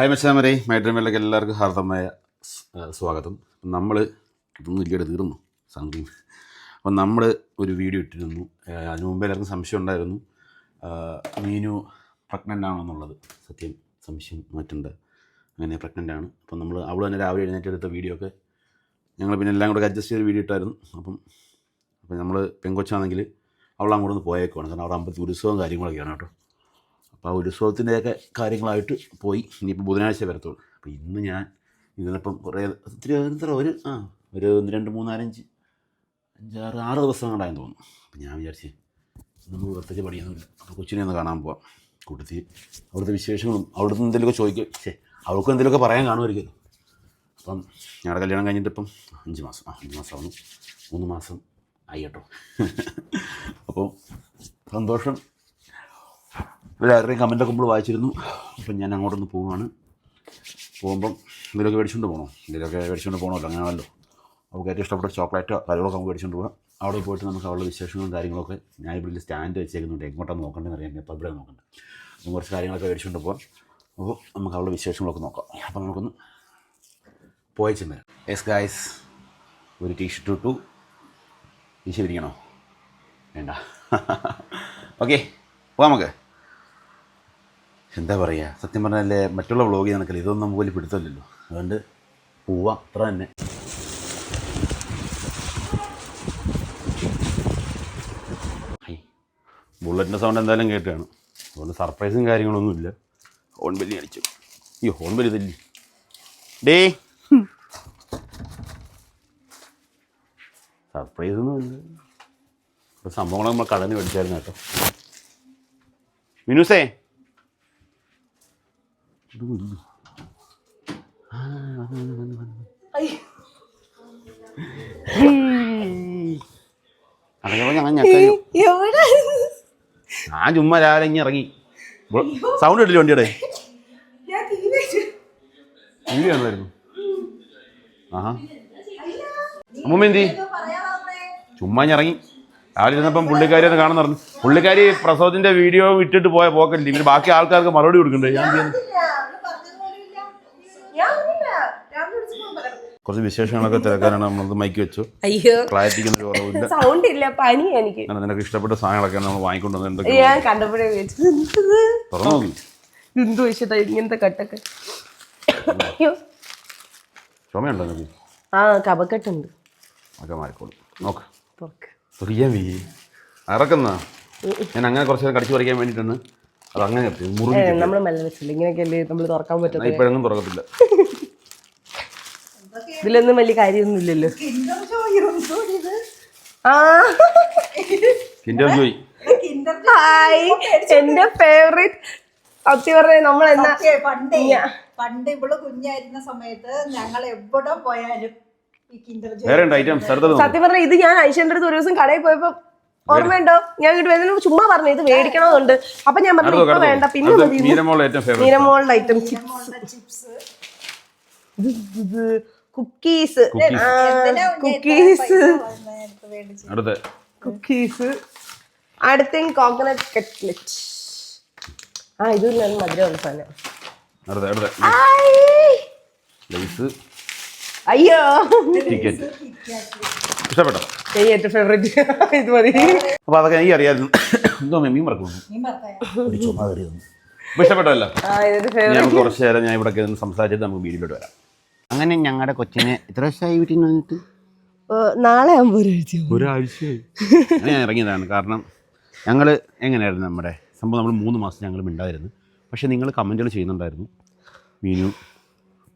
Hi മച്ചാമരെ my ഡ്രീമിലേക്ക് എല്ലാവർക്കും ഹാർദമായ സ്വാഗതം. നമ്മൾ ഇതൊന്നും ഇല്ലയുടെ തീർന്നു സംഗീം അപ്പം നമ്മൾ ഒരു വീഡിയോ ഇട്ടിരുന്നു. അതിന് മുമ്പ് എല്ലാവർക്കും സംശയം ഉണ്ടായിരുന്നു. മീനു പ്രഗ്നന്റ് ആണോ എന്നുള്ളത് സത്യം സംശയം മറ്റുണ്ട്. അങ്ങനെ പ്രഗ്നന്റ് ആണ്. അപ്പം നമ്മൾ അവൾ തന്നെ രാവിലെ എഴുന്നേറ്റ് എടുത്ത വീഡിയോ ഒക്കെ ഞങ്ങൾ പിന്നെ എല്ലാം കൂടെ അഡ്ജസ്റ്റ് ചെയ്ത് വീഡിയോ ഇട്ടായിരുന്നു. അപ്പം അപ്പം നമ്മൾ പെങ്കൊച്ചാണെങ്കിൽ അവൾ അങ്ങോട്ടൊന്ന് പോയേക്കുവാണ്. കാരണം അവിടെ അമ്പത്തി ഉത്സവം കാര്യങ്ങളൊക്കെയാണ് കേട്ടോ. അപ്പോൾ ആ ഉത്സവത്തിന്റെയൊക്കെ കാര്യങ്ങളായിട്ട് പോയി. ഇനിയിപ്പോൾ ബുധനാഴ്ച വരത്തുള്ളൂ. അപ്പോൾ ഇന്ന് ഞാൻ ഇതിനിപ്പം കുറേ ഒത്തിരി എത്ര ഒരു ആ ഒരു ഒന്ന് രണ്ട് മൂന്നാലഞ്ച് അഞ്ചാറ് ആറ് ദിവസം കൊണ്ടായെന്ന് തോന്നുന്നു. അപ്പോൾ ഞാൻ വിചാരിച്ച് നമുക്ക് പ്രത്യേകിച്ച് പണിയൊന്നുമില്ല. അപ്പോൾ കൊച്ചിനെ ഒന്ന് കാണാൻ പോവാം. കൂട്ടത്തിൽ അവിടുത്തെ വിശേഷങ്ങളും അവിടുത്തെ എന്തെങ്കിലുമൊക്കെ ചോദിക്കുക ശേ അവൾക്കും എന്തെങ്കിലുമൊക്കെ പറയാൻ കാണുമായിരിക്കുമല്ലോ. അപ്പം ഞങ്ങളുടെ കല്യാണം കഴിഞ്ഞിട്ട് ഇപ്പം അഞ്ച് മാസം. ആ അഞ്ച് മാസം ആവുന്നു. മൂന്ന് മാസം ആയി കേട്ടോ. അപ്പോൾ സന്തോഷം. എല്ലാവരുടെയും കമന്റൊക്കെ നമ്മൾ വായിച്ചിരുന്നു. അപ്പം ഞാൻ അങ്ങോട്ടൊന്ന് പോവുകയാണ് പോകുമ്പം എന്തെങ്കിലുമൊക്കെ മേടിച്ചുകൊണ്ട് പോകണോ എന്തെങ്കിലുമൊക്കെ മേടിച്ചുകൊണ്ട് പോകണമല്ലോ അങ്ങനെയാണല്ലോ. നമുക്ക് ഏറ്റവും ഇഷ്ടപ്പെട്ട ചോക്ലേറ്റോ കാര്യങ്ങളൊക്കെ നമുക്ക് മേടിച്ചുകൊണ്ട് പോകാം അവിടെ പോയിട്ട് നമുക്ക് അവളുടെ വിശേഷങ്ങളും കാര്യങ്ങളൊക്കെ ഞാൻ ഇവിടെ സ്റ്റാൻഡ് വെച്ചേക്കുന്നുണ്ട്. എങ്ങോട്ടാണ് നോക്കേണ്ടതെന്ന് അറിയാൻ എപ്പോൾ ഇവിടെ നോക്കണ്ട? അപ്പം കുറച്ച് കാര്യങ്ങളൊക്കെ മേടിച്ചുകൊണ്ട് പോകാം അപ്പോൾ നമുക്ക് അവളുടെ വിശേഷങ്ങളൊക്കെ നോക്കാം. അപ്പോൾ നമുക്കൊന്ന് പോയി ചെന്ന് എസ് ഗായ്സ് ഒരു ടീഷർട്ട് ഇട്ടു. ടീഷർട്ട് ഇരിക്കണോ? വേണ്ട. ഓക്കെ പോകാം നമുക്ക്. എന്താ പറയുക സത്യം പറഞ്ഞാൽ മറ്റുള്ള വ്ളോഗ് നടക്കില്ല ഇതൊന്നും നമുക്ക് വലിയ പിടുത്തമില്ലല്ലോ. അതുകൊണ്ട് പോവാം. അത്ര തന്നെ. ബുള്ളറ്റിന്റെ സൗണ്ട് എന്തായാലും കേട്ടാണ്. അതുകൊണ്ട് സർപ്രൈസും കാര്യങ്ങളൊന്നുമില്ല ഹോൺ ബെല്ലി അടിച്ചു. ഈ ഹോൺ ബെല്ലി തല്ലി ഡേ. സർപ്രൈസ് ഒന്നും ഇല്ല. സംഭവങ്ങൾ നമ്മൾ കടന്ന് പഠിച്ചായിരുന്നു കേട്ടോ. മിനുസേ. ഞെക്കഞ്ഞു എവിടെ? ഞാൻ ചുമ്മാ രാവിലെ ഇങ്ങനെ ഇറങ്ങി. സൗണ്ട് ഇട്ടില്ല വണ്ടിയുടെ? ടി വി കാണുമായിരുന്നു ആഹാ. അമ്മൂമ്മ എന്തി ചുമ്മാ ഞാൻ ഇറങ്ങി. രാവിലെ ഇരുന്നപ്പം പുള്ളിക്കാരി ഒന്ന് കാണുന്ന പുള്ളിക്കാരി പ്രസവത്തിന്റെ വീഡിയോ ഇട്ടിട്ട് പോയ പോക്കല്ലേ പിന്നെ ബാക്കി ആൾക്കാർക്ക് മറുപടി കൊടുക്കണ്ടേ? ഞാൻ ചെയ്യുന്നു? കുറച്ച് വിശേഷങ്ങളൊക്കെ തിരക്കാനാണ് നമ്മളത് മൈക്ക് വെച്ചു. അയ്യോ. ക്ലാരിറ്റിക്ക് ഒരു കുറവില്ല സൗണ്ട് ഇല്ല പനി എനിക്ക്. അങ്ങനെ നിനക്ക് ഇഷ്ടപ്പെട്ട സാധനങ്ങളൊക്കെ നമ്മൾ എന്തൊക്കെ ഞാൻ കണ്ടപ്പോഴേ? തുറന്നു നോക്കി. എന്ത് ഇങ്ങനത്തെ കട്ടൊക്കെ? അയ്യോ. ചുമയുണ്ടോ നിനക്ക്? ആ കപക്കെട്ടുണ്ട് ഒക്കെ മാറിക്കോളും. നോക്ക്. തുറിയാൻ വീ ഇറക്കുന്ന ഞാൻ അങ്ങനെ കുറച്ച് നേരം കടിച്ചു പറിക്കാൻ വേണ്ടിയിട്ടാണ് അത് അങ്ങനെ നമ്മൾ മെല്ലെ വെച്ചില്ല. ഇങ്ങനെയൊക്കെയല്ലേ നമ്മൾ തുറക്കാൻ പറ്റുന്നത് ഇപ്പോഴൊന്നും തുറക്കത്തില്ല. ഇതിലൊന്നും വലിയ കാര്യമൊന്നുമില്ലല്ലോ. ആ. കിൻഡർ ജോയ് ഹായ് എന്റെ ഫേവറേറ്റ് സത്യം പറഞ്ഞ നമ്മൾ എന്നാ പണ്ട്. പണ്ടേ ഇവൾ കുഞ്ഞായിരുന്ന സമയത്ത് ഞങ്ങൾ എവിടെ പോയാലും സത്യം പറഞ്ഞ ഇത് ഞാൻ ഐശ്വര്യന്റെ അടുത്ത് ഒരു ദിവസം കടയിൽ പോയപ്പോ ഓർമ്മയുണ്ടോ ഞാൻ ഇങ്ങോട്ട് വരുന്നതിന് ചുമ്മാ പറഞ്ഞു ഇത് മേടിക്കണമെന്നുണ്ട് അപ്പൊ ഞാൻ പറഞ്ഞു ഇപ്പൊ വേണ്ട പിന്നെ മതി. മീരമോളുടെ ഏറ്റവും ഫേവറേറ്റ് നീരമോളുടെ ഐറ്റം ചിപ്സ് കുക്കീസ് കുക്കീസ്? അടുത്ത കുക്കീസ് അടുത്ത കോക്കനട്ട് കട്ട്ലറ്റ് ആ ഇത് ഞാൻ മധുരമുള്ള സാധനം അടുത്ത അടുത്ത ആയ്. ലേസ് അയ്യോ. ടിക്കറ്റ് ഇഷ്ടപ്പെട്ടോ? ഏറ്റവും ഫേവറേറ്റ് ഇത് മതി. അപ്പോൾ അതൊക്കെ എനിക്ക് അറിയാമായിരുന്നു. എന്തോ മീൻ മറക്കുന്നു. നീ മറക്കായ ഒരു ചുമ കയറിയതൊന്നും അപ്പോൾ ഇഷ്ടപ്പെട്ടല്ലോ നമുക്ക് കുറച്ച് നേരം ഞാൻ ഇവിടെ സംസാരിച്ചിട്ട് നമുക്ക് വീട്ടിലോട്ട് വരാം. അങ്ങനെ ഞങ്ങളുടെ കൊച്ചിനെ എത്ര വർഷമായി വീട്ടിൽ നിന്ന് വന്നിട്ട്? നാളെ ആകുമ്പോൾ ഒരാഴ്ച ഒരാഴ്ചയായി. അങ്ങനെ ഞാൻ ഇറങ്ങിയതാണ്. കാരണം ഞങ്ങൾ എങ്ങനെയായിരുന്നു നമ്മുടെ സംഭവം? നമ്മൾ മൂന്ന് മാസം ഞങ്ങൾ മിണ്ടായിരുന്നു. പക്ഷെ നിങ്ങൾ കമന്റുകൾ ചെയ്യുന്നുണ്ടായിരുന്നു. മീനു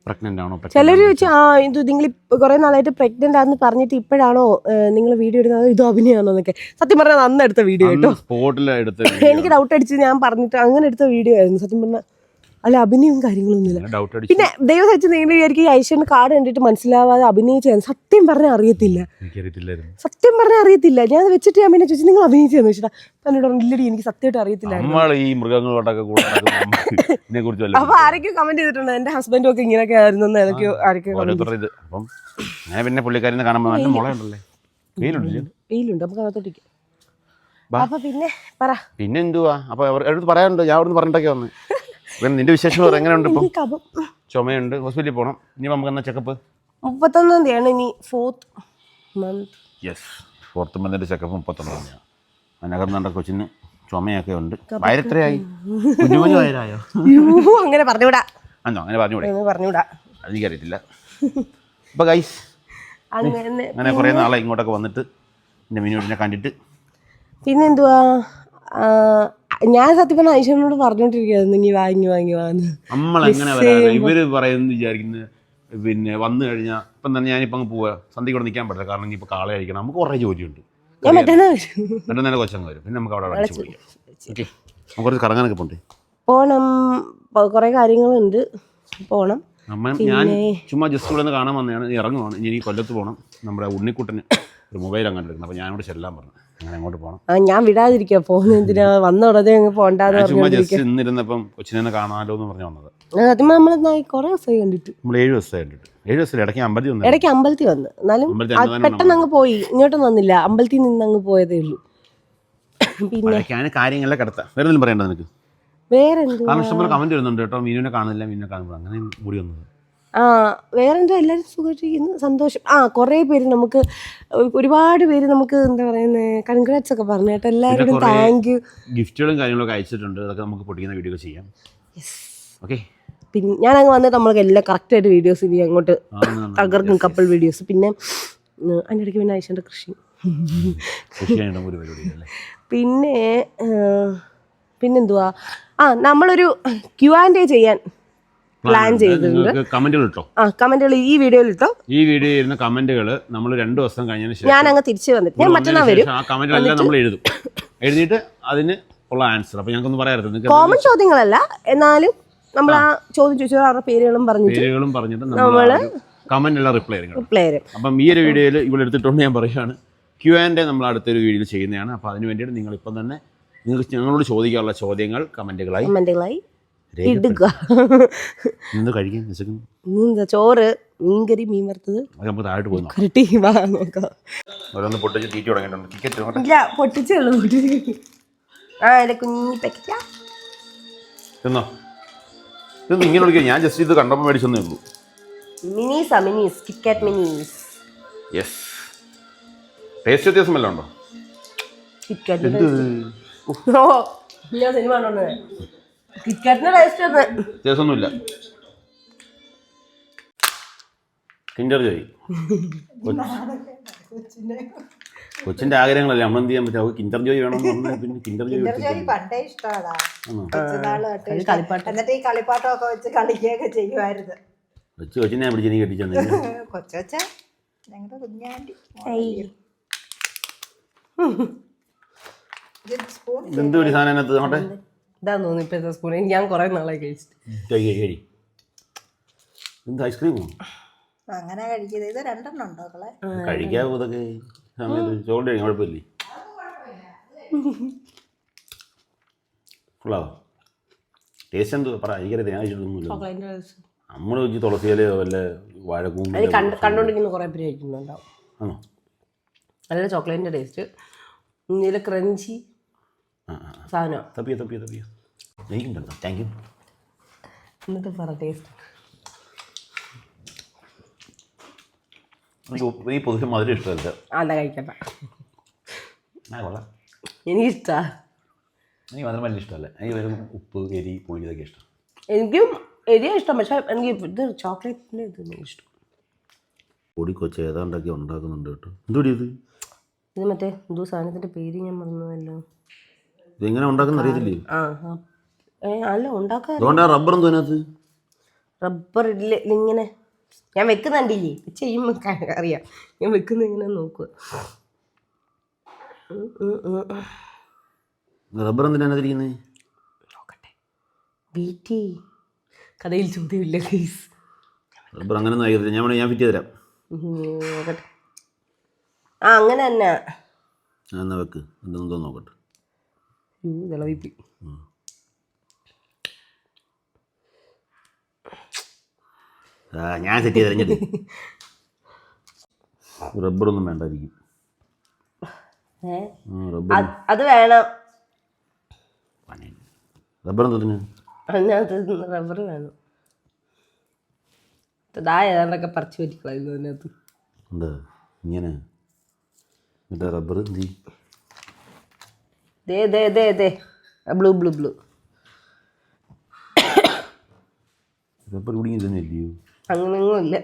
പ്രഗ്നന്റ് ആണോ? ചിലർ ചോദിച്ചു ആ ഇത് നിങ്ങൾ കുറേ നാളായിട്ട് പ്രഗ്നന്റ് ആണെന്ന് പറഞ്ഞിട്ട് ഇപ്പോഴാണോ നിങ്ങൾ വീഡിയോ എടുക്കുന്നത്? ഇത് അഭിനയമാണോ എന്നൊക്കെ. സത്യം പറഞ്ഞാൽ അന്ന് എടുത്ത വീഡിയോ കേട്ടോ. സ്പോട്ടിൽ എടുത്ത് എനിക്ക് ഡൗട്ട് അടിച്ച് ഞാൻ പറഞ്ഞിട്ട് അങ്ങനെ എടുത്ത വീഡിയോ ആയിരുന്നു. സത്യം പറഞ്ഞാൽ അല്ല അഭിനയവും കാര്യങ്ങളൊന്നുമില്ല. പിന്നെ ദൈവം സച്ചു നിങ്ങൾ വിചാരിക്കും ഈ ഐശ്വര്യ കാർഡ് കണ്ടിട്ട് മനസ്സിലാവാതെ അഭിനയിച്ചു സത്യം പറഞ്ഞാൽ അറിയത്തില്ല. സത്യം പറഞ്ഞാൽ അറിയത്തില്ല. ഞാൻ വെച്ചിട്ട് ഞാൻ പിന്നെ ചോദിച്ചു നിങ്ങൾ അഭിനയിച്ചെന്ന് വെച്ചിട്ടാ എന്നോട് ഇല്ലടി എനിക്ക് സത്യമായിട്ട് അറിയത്തില്ല ഈ മൃഗങ്ങളോടൊക്കെ അപ്പൊ ആരൊക്കെയോ കമന്റ് ചെയ്തിട്ടുണ്ട്. എന്റെ ഹസ്ബൻഡും ഒക്കെ ഇങ്ങനെയൊക്കെ ആയിരുന്നു എന്ന് ഏതൊക്കെയോ ആരൊക്കെയോ അപ്പം അങ്ങനെ പിന്നെ പുള്ളിക്കാരിന്ന് കാണുമ്പോൾ നല്ല മുളയുണ്ടല്ലേ? വെയിലുണ്ടല്ലേ വെയിലുണ്ട്. നമുക്ക് അകത്തോട്ടിരിക്കാം ബാ. അപ്പൊ പിന്നെ പറ. പിന്നെ എന്തുവാ? പറയാനുണ്ടോ അടുത്ത് പറയാനുണ്ട്. ഞാൻ അവിടുന്ന് പറഞ്ഞിട്ടൊക്കെ വന്ന്. നിന്റെ വിശേഷങ്ങൾ എങ്ങനെയുണ്ട് ഇപ്പം? എനിക്ക് കഫം ചുമയുണ്ട്. ഹോസ്പിറ്റലിൽ പോകണം ഇനി നമുക്ക് എന്നാ ചെക്കപ്പ് മുപ്പത്തൊന്നാം തീയതിയാണ് ഇനി ഫോർത്ത് മന്ത് യെസ് ഫോർത്ത് മന്തിന്റെ ചെക്കപ്പ് മുപ്പത്തൊന്നാം തീയതിയാണ്. അതിനകത്ത് കൊച്ചിന് ചുമയൊക്കെ ഉണ്ട്. വയറെത്രയായി കുഞ്ഞു കുഞ്ഞു വയറായോ? അങ്ങനെ പറഞ്ഞുവിടാ. അന്നോ അങ്ങനെ പറഞ്ഞുവിടാ. എന്ന് പറഞ്ഞുവിടാ. എനിക്കറിയത്തില്ല അപ്പോൾ ഗൈസ് അങ്ങനെ അങ്ങനെ കുറേ നാളെ ഇങ്ങോട്ടൊക്കെ വന്നിട്ട്. എന്റെ മിനുവിനെ കണ്ടിട്ട്. പിന്നെന്തുവാ? ആ, ഞാൻ സത്യം പറഞ്ഞ ഐശ്വരനോട് പറഞ്ഞോണ്ടിരിക്കുന്നു ഇനി വാങ്ങി വാങ്ങി വാങ്ങി നമ്മൾ എങ്ങനെ വരാതെ ഇവർ പറയുന്നത് വിചാരിക്കുന്നത് പിന്നെ വന്നു കഴിഞ്ഞാൽ ഇപ്പം തന്നെ ഞാനിപ്പോൾ അങ്ങ് പോവുക സന്ധ്യ കൂടെ നിൽക്കാൻ പറ്റില്ല കാരണം ഇനിയിപ്പോൾ കാളെ കഴിക്കണം നമുക്ക് കുറേ ജോലിയുണ്ട്. ഞാൻ മറ്റന്നാ വരും. കൊച്ചങ്ങ് വരും. പിന്നെ നമുക്ക് അവിടെ അടിച്ചു പോയി ഓക്കെ. നമുക്ക് കുറച്ച് കറങ്ങാനൊക്കെ പോണ്ടേ? പോണം. കുറേ കാര്യങ്ങളുണ്ട്. പോണം. അമ്മ ഞാൻ ചുമ്മാ ജസ്റ്റ് ഇവിടെ നിന്ന് കാണാൻ വന്നതാണ്. ഇറങ്ങുവാണ്. ഇനി കൊല്ലത്ത് പോകണം നമ്മുടെ ഉണ്ണിക്കുട്ടന് ഒരു മൊബൈൽ അങ്ങനെ എടുക്കണം. അപ്പോൾ ഞാനിവിടെ ചെല്ലാൻ പറഞ്ഞു. അങ്ങോട്ട് പോകണം ആ, ഞാൻ വിടാതിരിക്കാ പോകുന്നതിനാ എന്തിനാ? വന്ന ഉടനെ അങ്ങ് പോണ്ടാന്ന് ചുമ്മാ ഇന്നിരുന്നപ്പം കൊച്ചിനെ കാണാമല്ലോ എന്ന് പറഞ്ഞു വന്നത്. സത്യം നമ്മൾ കുറേ ദിവസമായി കണ്ടിട്ട്. നമ്മൾ ഏഴ് ദിവസമായി കണ്ടിട്ട്. ഏഴ് ഇടയ്ക്ക് വന്നു. ഇടയ്ക്ക് അമ്പലത്തിൽ വന്ന്. എന്നാലും അമ്പലത്തിൽ അത് പെട്ടെന്ന് അങ്ങ് പോയി. ഇങ്ങോട്ടൊന്നും വന്നില്ല. അമ്പലത്തിൽ നിന്ന് അങ്ങ് പോയതേ ഉള്ളൂ. പിന്നെ മഴയ്ക്കാണ് കാര്യങ്ങളെ കിടത്താം വേറെ ഒന്നും പറയണ്ട നിനക്ക്? വേറെന്തു കാരണം ഇഷ്ടംപോലെ കമന്റ് വരുന്നുണ്ട് കേട്ടോ. മീനുവിനെ കാണുന്നില്ല മീനുനെ കാണുമ്പോൾ അങ്ങനെ കൂടി വന്നത്. വേറെന്തോ എല്ലാവരും സുഖമായിട്ടിരിക്കുന്നു. സന്തോഷം. ആ കുറേ പേര് നമുക്ക് ഒരുപാട് പേര് നമുക്ക് എന്താ പറയുന്നത് കൺഗ്രാറ്റ്സ് ഒക്കെ പറഞ്ഞു കേട്ടോ. എല്ലാവരോടും താങ്ക് യു ഗിഫ്റ്റുകളും കാര്യങ്ങളൊക്കെ അയച്ചിട്ടുണ്ട്. അതൊക്കെ നമുക്ക് പൊട്ടിക്കുന്ന വീഡിയോ ചെയ്യാം. ഓക്കെ പിന്നെ ഞാൻ അങ്ങ് വന്നിട്ട് നമ്മൾക്ക് എല്ലാം കറക്റ്റായിട്ട് വീഡിയോസ് ഇനി അങ്ങോട്ട് തകർക്കും കപ്പിൾ വീഡിയോസ് പിന്നെ അതിന്റെ ഇടയ്ക്ക് പിന്നെ ഐശ്വന്റെ കൃഷി. പിന്നെ പിന്നെന്തുവാ? ആ നമ്മളൊരു ക്യു ആൻഡ് എ ചെയ്യാൻ പ്ലാൻ ചെയ്തിട്ടുണ്ട്. കമന്റുകൾ ഇട്ടോ? ആ കമന്റുകൾ ഈ വീഡിയോയിൽ ഇട്ടോ? ഈ വീഡിയോ ഇരുന്ന കമന്റുകൾ നമ്മൾ രണ്ട് ദിവസം കഴിഞ്ഞതിന് ശേഷം ഞാൻ അങ്ങ് തിരിച്ചു വന്നിട്ട്. ഞാൻ മറ്റന്നാൾ വരും. ആ കമന്റുകളെല്ലാം നമ്മൾ എഴുതും. എഴുതിയിട്ട് അതിന് ഉള്ള ആൻസർ അപ്പോൾ ഞങ്ങൾക്കൊന്നും പറയാറുണ്ട് കോമൺ ചോദ്യങ്ങളല്ല. എന്നാലും നമ്മൾ ആ. ചോദ്യം ചോദിച്ചു അവരുടെ പേരുകളും പറഞ്ഞു പേരുകളും പറഞ്ഞിട്ട് നമ്മൾ കമന്റ് എല്ലാം റിപ്ലൈ ചെയ്യും പ്ലെയർ അപ്പം ഈ ഒരു വീഡിയോയിൽ ഇവിടെ എടുത്തിട്ടുണ്ട് ഞാൻ പറയുകയാണ് ക്യു ആൻഡ് നമ്മൾ അടുത്തൊരു വീഡിയോയിൽ ചെയ്യുന്നതാണ്. അപ്പോൾ അതിന് വേണ്ടിയിട്ട് നിങ്ങൾ ഇപ്പം തന്നെ നിങ്ങൾ ഞങ്ങളോട് ചോദിക്കാനുള്ള ചോദ്യങ്ങൾ കമന്റുകളായി കമന്റുകളായി ഇടുക. എന്ത് ചോറ് മീൻകറി മീൻ വറുത്തത്? കരട്ടി വാ നോക്കാം. ഇല്ല പൊട്ടിച്ചേ ഉള്ളൂ ആ കുഞ്ഞി പാക്കറ്റാ തിന്നോ? ഇതൊന്നും ഇങ്ങനെ വിളിക്കുക ഞാൻ ജസ്റ്റ് ഇത് കണ്ടപ്പോൾ മേടിച്ചെന്നേ ഉള്ളൂ. മിനീസാ minis KitKat minis yes taste വ്യത്യാസം വല്ലതും ഉണ്ടോ? കിറ്റ്കാറ്റ് ഓ ഞാൻ സിനിമ കണ്ടോണ്ട് കിറ്റ്കാറ്റിന്റെ ടേസ്റ്റ് ഒന്ന് വ്യത്യാസമൊന്നുമില്ല കിൻഡർ ജോയ്. കൊച്ചിന്റെ ആഗ്രഹങ്ങളല്ലേ നമ്മൾ എന്ത് ചെയ്യാൻ പറ്റും? അവർക്ക് കിൻഡർ ജോയ് വേണം പിന്നെ കിൻഡർ ജോയ് പണ്ടേ ഇഷ്ടമാടാ. എന്നിട്ട് ഈ കളിപ്പാട്ടമൊക്കെ വെച്ച് കളിക്കുകയൊക്കെ ചെയ്യുമായിരുന്നു. കൊച്ചു കൊച്ചിനെ പിടിച്ച് നീ കൊച്ചു കൊച്ചാ ഞങ്ങളുടെ കുഞ്ഞാണ്ടി. ഇതെന്ത് ഒരു സാധനം അതിനകത്ത്? നോട്ടെ ഇതാ തോന്നുന്നു ഇപ്പോഴത്തെ സ്പൂൺ ഞാൻ കുറേ നാളായി കഴിച്ചിട്ട്. കഴി എന്ത് ഐസ്ക്രീമോ? അങ്ങനെ കഴിക്കുന്നത് ഇത് രണ്ടെണ്ണം ഉണ്ടോ മക്കളെ? കഴിക്കാവോ ഇതൊക്കെ? സമയത്ത് കഴിക്കും കുഴപ്പമില്ലേ? ഫുള്ളാവോ ടേസ്റ്റ് എന്തോ പറ എനിക്കറിയാം ഞാൻ കഴിച്ചിട്ടൊന്നുമില്ല ചോക്ലേറ്റിന്റെ ടേസ്റ്റ് നമ്മൾ വെച്ച് തുളസിയിലയോ വല്ല വാഴക്കൂമ്പ് അത് കണ്ട് കുറേ പേര് കഴിക്കുന്നുണ്ടാവും. ആണോ? നല്ല ചോക്ലേറ്റിന്റെ ടേസ്റ്റ്. ഇതിൽ ക്രഞ്ചി സാധനം. തപ്പിയോ തപ്പിയോ തപ്പിയോ? എനിക്കുണ്ടോ താങ്ക് യു എന്നിട്ട് പറ ടേസ്റ്റ് ഈ പൊതുവെ മധുരം ഇഷ്ടമല്ല. അതാ കഴിക്കണ്ട ആ കൊള്ളാം. എനിക്കിഷ്ടാ. എനിക്ക് മധുരം വലിയ ഇഷ്ടമല്ല. എനിക്ക് വരും ഉപ്പ് എരി പുളി ഇതൊക്കെ ഇഷ്ടം. എനിക്കും എരിയ ഇഷ്ടം. പക്ഷേ എനിക്ക് ഇത് ചോക്ലേറ്റിന്റെ ഇത് ഇഷ്ടം. പൊടി കൊച്ച് ഏതാണ്ടൊക്കെ ഉണ്ടാക്കുന്നുണ്ട് കേട്ടോ. എന്തുകൂടി ഇത്? ഇത് മറ്റേ എന്തോ സാധനത്തിന്റെ പേര് ഞാൻ മറന്നുവല്ലോ ഇതെങ്ങനെ ഉണ്ടാക്കുന്ന അറിയത്തില്ലേ? ആ ആ. അല്ല ഉണ്ടാക്കാൻ അതുകൊണ്ട് റബ്ബർ എന്തോ അതിനകത്ത് റബ്ബർ ഇല്ല ഇങ്ങനെ. ഞാൻ വെക്കുന്നുണ്ടില്ലേ ചെയ്യുമ്പോൾ അറിയാം. ഞാൻ വെക്കുന്ന ഇങ്ങനെ നോക്കുക. റബ്ബർ എന്തിനാണ് അതിരിക്കുന്നത് നോക്കട്ടെ. വീട്ടി. കഥയിൽ ചോദ്യമില്ല ഗൈസ് റബ്ബർ അങ്ങനെ ഒന്നും ആയിരിക്കില്ല ഞാൻ ഞാൻ ഫിറ്റ് തരാം. നോക്കട്ടെ. ആ അങ്ങനെ തന്നെ. ഞാൻ എന്നാ വെക്ക്. എന്തെന്തോ നോക്കട്ടെ. തിളവിപ്പി ഞാൻ സെറ്റ് ചെയ്ത് തരഞ്ഞിട്ട് റബ്ബറൊന്നും വേണ്ടായിരിക്കും. റബ്ബർ അത് വേണം. റബ്ബർ എന്തോ അതിനകത്ത് റബ്ബർ വേണം. ദാ ഏതാണ്ടൊക്കെ പറിച്ചു പറ്റിക്കളായിരുന്നു അതിനകത്ത്. ഉണ്ട് ഇങ്ങനെ? എന്നിട്ട് റബ്ബർ എന്ത് ദേ ദേ ദേ ദേ. Blue blue blue. റബ്ബർ ഇവിടെ ഇതൊന്നും ഇല്ലയോ അങ്ങനെയൊന്നും ഇല്ല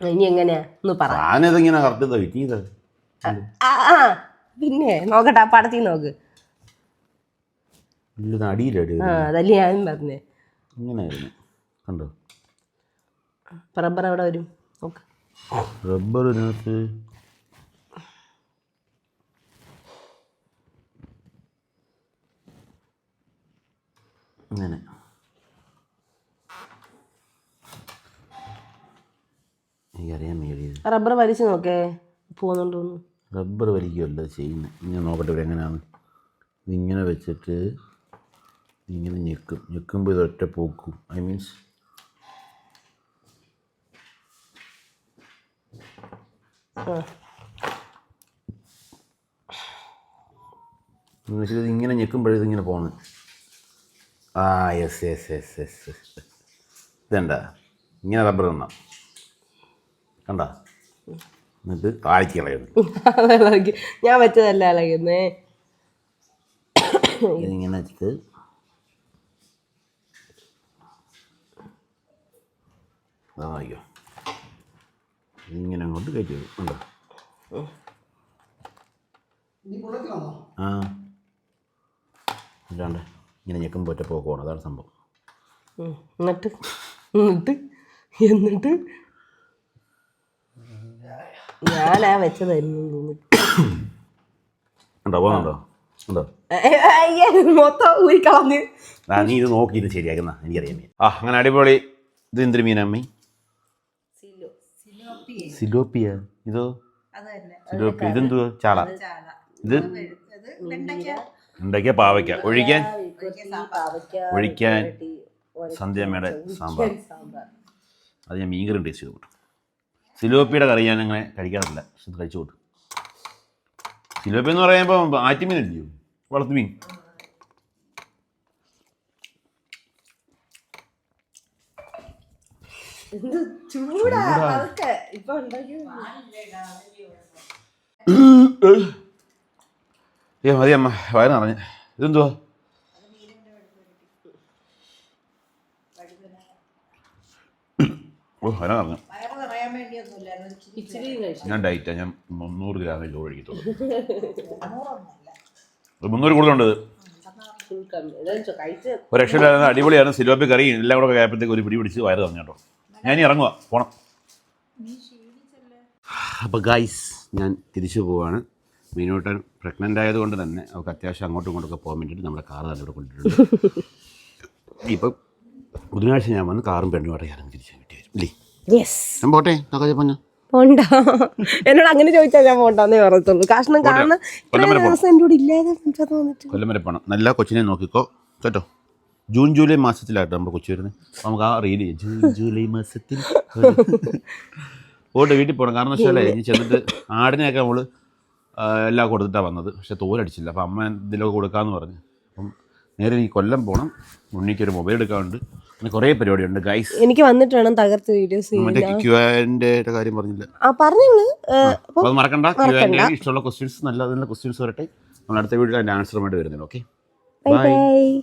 ഇനി എങ്ങനെയാ? ഒന്ന് പറ. ഞാനതിങ്ങനെ കറക്റ്റ് വെയിറ്റ് ചെയ്ത ആ ആ പിന്നെ നോക്കട്ടെ ആ പടത്തിൽ നോക്ക്. അടിയിലടി. ആ അതല്ലേ ഞാനും പറഞ്ഞേ. ഇങ്ങനെയായിരുന്നു. കണ്ടോ? റബ്ബർ അവിടെ വരും? നോക്ക്. റബ്ബറിനകത്ത് ഇങ്ങനെ. എനിക്കറിയാൻ മേടിയത്. റബ്ബർ വലിച്ചു നോക്കേ. പോകുന്നുണ്ടോ റബ്ബർ വലിക്കുമല്ലോ ചെയ്യുന്നത് ഇങ്ങനെ നോക്കട്ടെ ഇവിടെ എങ്ങനെയാണ് ഇതിങ്ങനെ വെച്ചിട്ട് ഇങ്ങനെ ഞെക്കും. ഞെക്കുമ്പോൾ ഇതൊറ്റ പോക്കും. ഐ മീൻസ് ഇത് ഇങ്ങനെ ഞെക്കുമ്പോഴേ ഇതിങ്ങനെ പോണ്. ആ എസ് എസ് എസ് യെസ് ഇതണ്ട. ഇങ്ങനെ റബ്ബർ തന്ന. കണ്ട? എന്നിട്ട് താഴ്ത്തി കളയുന്നു ഇളകി. ഞാൻ വെച്ചതല്ല ഇളകുന്നേ. ഇതിങ്ങനെ വെച്ചിട്ട് അതായോ ഇങ്ങനെ അങ്ങോട്ട് കയറ്റി വരും. ഉണ്ടോ ആ. ഇല്ലാണ്ട് ഇങ്ങനെ ഞെക്കും പോറ്റ പോക്കുവാണ് അതാണ് സംഭവം. എന്നിട്ട്? എന്നിട്ട്? എന്നിട്ട്? ഞാനാ വെച്ചത് തോന്നുന്നു. ഉണ്ടോ? പോകുന്നുണ്ടോ? ഉണ്ടോ? ഏ, ഏ, അയ്യേ, മൊത്തം ഊരിക്കളഞ്ഞ് ആ നീ ഇത് നോക്കി ഇത് ശരിയാക്കുന്ന എനിക്കറിയാം മീൻ ആ അങ്ങനെ അടിപൊളി. ഇത് എന്തൊരു മീനമ്മി സിലോപ്പിയ. ഇതോ? സിലോപ്പിയ. ഇതെന്തുവാ? ചാള. ഇത്? എന്തൊക്കെയാ പാവയ്ക്ക. ഒഴിക്കാൻ? ഒഴിക്കാൻ സന്ധ്യമ്മയുടെ സാമ്പാർ. അത് ഞാൻ മീൻകറി ടേസ്റ്റ് ചെയ്തു. സിലോപ്പിയുടെ കറി ഞാൻ അങ്ങനെ കഴിക്കാറില്ല. പക്ഷെ ഇത് കഴിച്ചു കൊടുക്കും. സിലോപ്പി എന്ന് പറയുമ്പോൾ ആറ്റുമീൻ ഇല്ലയോ? വളർത്തുമീൻ ചൂടാ ഇപ്പൊ ഉണ്ടാക്കി ഏ മതി അമ്മ. വയറ് നിറഞ്ഞ്. ഇതെന്തുവാ? ഓ വയറ് നിറഞ്ഞു വയറ് നിറയാൻ വേണ്ടിയൊന്നുമില്ലായിരുന്നു ഒരു ഇച്ചിരി ഇച്ചിരി കഴിച്ചു ഞാൻ ഡയറ്റാ ഞാൻ മുന്നൂറ് ഗ്രാമേ ചോറ് കഴിക്കത്തുള്ളൂ മുന്നൂറ് കൂടുതലുണ്ട്. ഒരു രക്ഷയില്ലായിരുന്നു അടിപൊളിയാണ് സിലോപ്പി കറി എല്ലാം കൂടെ കയപ്പത്തേക്ക് ഒരു പിടി പിടിച്ച് വയറ് തന്നെ കേട്ടോ. ഞാൻ ഇനി ഇറങ്ങുക പോണം. അപ്പോൾ ഗൈസ് ഞാൻ തിരിച്ചു പോവാണ്. മീനോട്ടൻ പ്രഗ്നന്റ് ആയതുകൊണ്ട് തന്നെ അവൾക്ക് അത്യാവശ്യം അങ്ങോട്ടും ഇങ്ങോട്ടൊക്കെ പോകാൻ വേണ്ടിയിട്ട് നമ്മുടെ കാർ തന്നെ ഇവിടെ കൊണ്ടിട്ടുണ്ട് ഇപ്പം ബുധനാഴ്ച ഞാൻ വന്ന് കാറും പെണ്ണുമായിട്ട് ഞാൻ തിരിച്ചു കിട്ടിയായിരുന്നു വരും. ഇല്ലേ? യെസ് ഞാൻ പോട്ടെ നോക്കാം പറഞ്ഞ പോണ്ട. എന്നോട് അങ്ങനെ ചോദിച്ചാൽ ഞാൻ പോണ്ടെന്നേ പറയത്തുള്ളൂ കാരണം കാരണം ഇത്രയും ദിവസം എന്റെ കൂടെ ഇല്ലാതെ എനിക്ക് തോന്നിട്ട് കൊല്ലം വരെ പോകണം നല്ല കൊച്ചിനെ നോക്കിക്കോ. കേട്ടോ? ജൂൺ ജൂലൈ മാസത്തിലാട്ടോ നമ്മുടെ കൊച്ചു വരുന്നത്. നമുക്ക് ആ റീൽ ജൂൺ ജൂലൈ മാസത്തിൽ പോട്ടെ വീട്ടിൽ പോകണം കാരണം വെച്ചാലേ ഇനി ചെന്നിട്ട് ആടിനെയൊക്കെ നമ്മൾ എല്ലാം കൊടുത്തിട്ടാണ് വന്നത്. പക്ഷെ തോലടിച്ചില്ല അപ്പം അമ്മ ഇതിലൊക്കെ കൊടുക്കാമെന്ന് പറഞ്ഞു. അപ്പം നേരെ ഈ കൊല്ലം പോകണം ഉണ്ണിക്കൊരു മൊബൈൽ എടുക്കാനുണ്ട്. അങ്ങനെ കുറേ പരിപാടിയുണ്ട് ഗൈസ് എനിക്ക് വന്നിട്ട് വേണം തകർത്ത് വീഡിയോസ് കാര്യം പറഞ്ഞില്ല? ആ പറഞ്ഞു അത് മറക്കണ്ട. ഇഷ്ടമുള്ള ക്വസ്റ്റ്യൻസ് നല്ല നല്ല ക്വസ്റ്റ്യൻസ് വരട്ടെ. നമ്മൾ അടുത്ത വീഡിയോ ആൻസറുമായിട്ട് വരുന്നില്ല ഓക്കെ ബൈ